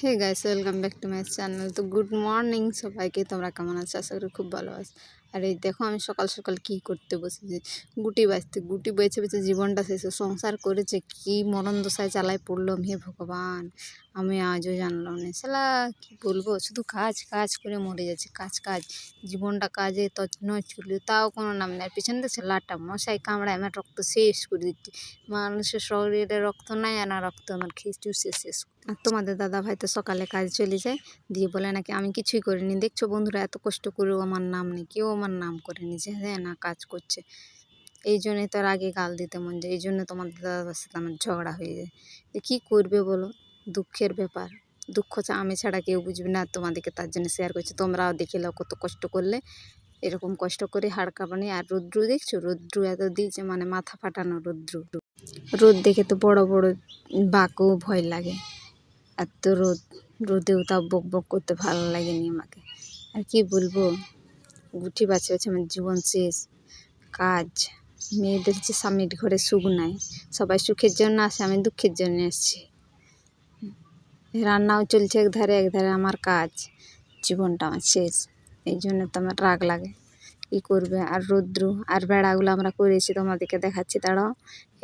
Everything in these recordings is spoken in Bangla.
Hey guys welcome back to my channel তো গুড মর্নিং সবাইকে, তোমরা কেমন আছো? আশা করি খুব ভালো আছো। আর এই দেখো, আমি সকাল সকাল কি করতে বসেছি? গুটি বাঁচতে গুটি বেছে বেছে জীবনটা শেষে সংসার করেছে, কি মরণ দশায় চালায় পড়লাম হে ভগবান? আমি আজও জানলাম না। সালা কি বলব? শুধু কাজ কাজ করে মরে যাচ্ছে, কাজ কাজ। জীবনটা কাজে তছনছ চুলি তাও কোনো নাম নেই। আর পিছন দিয়ে লাটটা মশাই কামড়ায়, আমার রক্ত শেষ করে দিচ্ছে। মানুষের শরীরে রক্ত নাই, আর রক্ত আমার খেয়ে চুষে শেষ আর তোমাদের দাদা ভাই তো সকালে কাজ চলে যায়। দিয়ে বলে নাকি, আমি কিছুই করিনি। দেখছ বন্ধুরা, এত কষ্ট করেও আমার নাম নেই কেউ আমার নাম করেনি যে হ্যাঁ না, কাজ করছে। এই জন্যই তোর আগে গাল দিতে মন যায়, এই জন্য তোমাদের দাদার সাথে আমার ঝগড়া হয়ে যায়। কী করবে বলো? দুঃখের ব্যাপার। দুঃখ চা আমি ছাড়া কেউ বুঝবে না, তোমাদেরকে তার জন্য শেয়ার করছি। তোমরাও দেখে নাও কত কষ্ট করলে। এরকম কষ্ট করে হাড়কা কাঁপানি আর রৌদ্র, দেখছ? রৌদ্র এত দিয়েছে মানে মাথা ফাটানো রৌদ্র। রোদ দেখে তো বড় বড় বাঁকও ভয় লাগে। এত রোদ রোদেও তাও বক বক করতে ভালো লাগেনি আমাকে। আর কি বলব? গুটি বাছে বাছে আমার জীবন শেষ। কাজ, মেয়েদের যে স্বামীর ঘরে সুখ নাই, সবাই সুখের জন্য আসে, আমি দুঃখের জন্য এসেছি। রান্নাও চলছে এক ধারে এক ধারে আমার কাজ। জীবনটা আমার শেষ। এই জন্য তো আমার রাগ লাগে। কী করবে, আর রৌদ্র আর বেড়াগুলো আমরা করেছি, তোমাদেরকে দেখাচ্ছি, দাঁড়াও।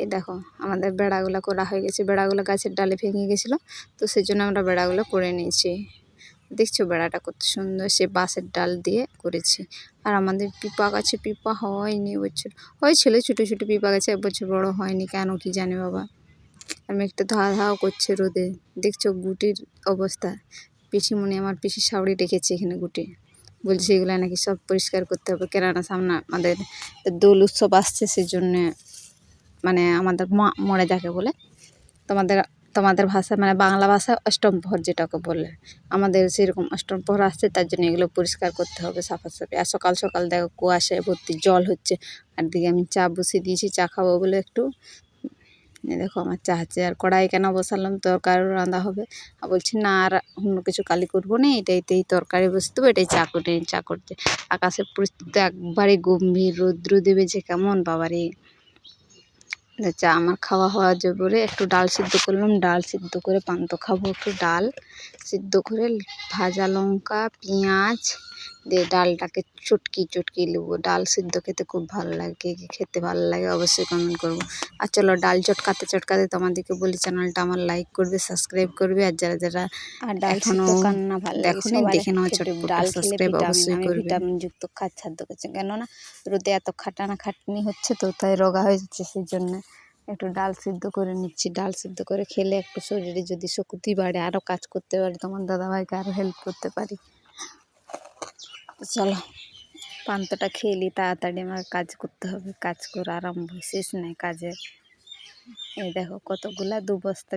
এই দেখো, আমাদের বেড়াগুলো করা হয়ে গেছে, বেড়াগুলো গাছের ডালে ভেঙে গেছিল, তো সেই জন্য আমরা বেড়াগুলো করে নিয়েছি। দেখছ বেড়াটা কত সুন্দর, সে বাঁশের ডাল দিয়ে করেছি। আর আমাদের পিপা গাছে পিপা হয়নি এবছর হয়েছিল, ছোটো ছোটো পিপা গাছে এবছর বড় হয়নি, কেন কি জানি বাবা। আমি একটু ধা ধাও করছে রোদে। দেখছ গুটির অবস্থা। পিসিমণি আমার পিসি শাউড়ি রেখেছে এখানে গুটি। বলছে, এগুলো নাকি সব পরিষ্কার করতে হবে। কেননা সামনে আমাদের দোল উৎসব আসছে সেই জন্যে মানে আমাদের মরে যাকে বলে, তোমাদের তোমাদের ভাষা মানে বাংলা ভাষা অষ্টম প্রহর যেটাকে বলে। আমাদের সেরকম অষ্টম প্রহর আসছে, তার জন্য এগুলো পরিষ্কার করতে হবে, সাফাসাফি। আর সকাল সকাল দেখো কুয়াশায় ভর্তি জল হচ্ছে। আর দিকে আমি চা বসিয়ে দিয়েছি, চা খাব বলে একটু দেখো আমার চা আর কড়াই কেন বসালাম? তরকারি রান্ধা হবে। আর বলছি, না, আর অন্য কিছু কালি করব না এটাইতেই তরকারি বসতে দেবো, এটাই চা করে চা করতে। আকাশের পরিস্থিতি একবারে গম্ভীর, রৌদ্র দেবে যে কেমন, বাবারে। চা আমার খাওয়া হওয়া জবরে একটু ডাল সিদ্ধ করলাম ডাল সিদ্ধ করে পান্ত খাব একটু ডাল। সিদ্ধ করে ভাজা লঙ্কা পেঁয়াজ দিয়ে ডালটাকে চটকি চটকি নেব ডাল সিদ্ধ খেতে খুব ভালো লাগে খেতে ভালো লাগে অবশ্যই কমেন্ট করব। আর চলো ডাল চটকাতে চটকাতে তোমাদেরকে বলি চ্যানেলটা আমার লাইক করবে সাবস্ক্রাইব করবে আর যারা যারা আর ডাল কান্না ভালো লাগে দেখে নাও একটু একটু ডাল সাবস্ক্রাইব অবশ্যই করবে। ভিটামিন যুক্ত খাদ্য খেয়েছি কেননা রোদে এত খাটানা খাটনি হচ্ছে তো তাই রোগা হয়ে যাচ্ছে সেই জন্য। একটু ডাল সিদ্ধ করে নিচ্ছি। ডাল সিদ্ধ করে খেলে একটু শরীরে যদি শক্তি বাড়ে আরও কাজ করতে পারি তোমার দাদাভাইকে আরও হেল্প করতে পারি। চলো, পান্তটা নিই তাড়াতাড়ি আমার কাজ করতে হবে। কাজ করে আরাম শেষ নেই কাজের। এই দেখো কতগুলা দু বস্তা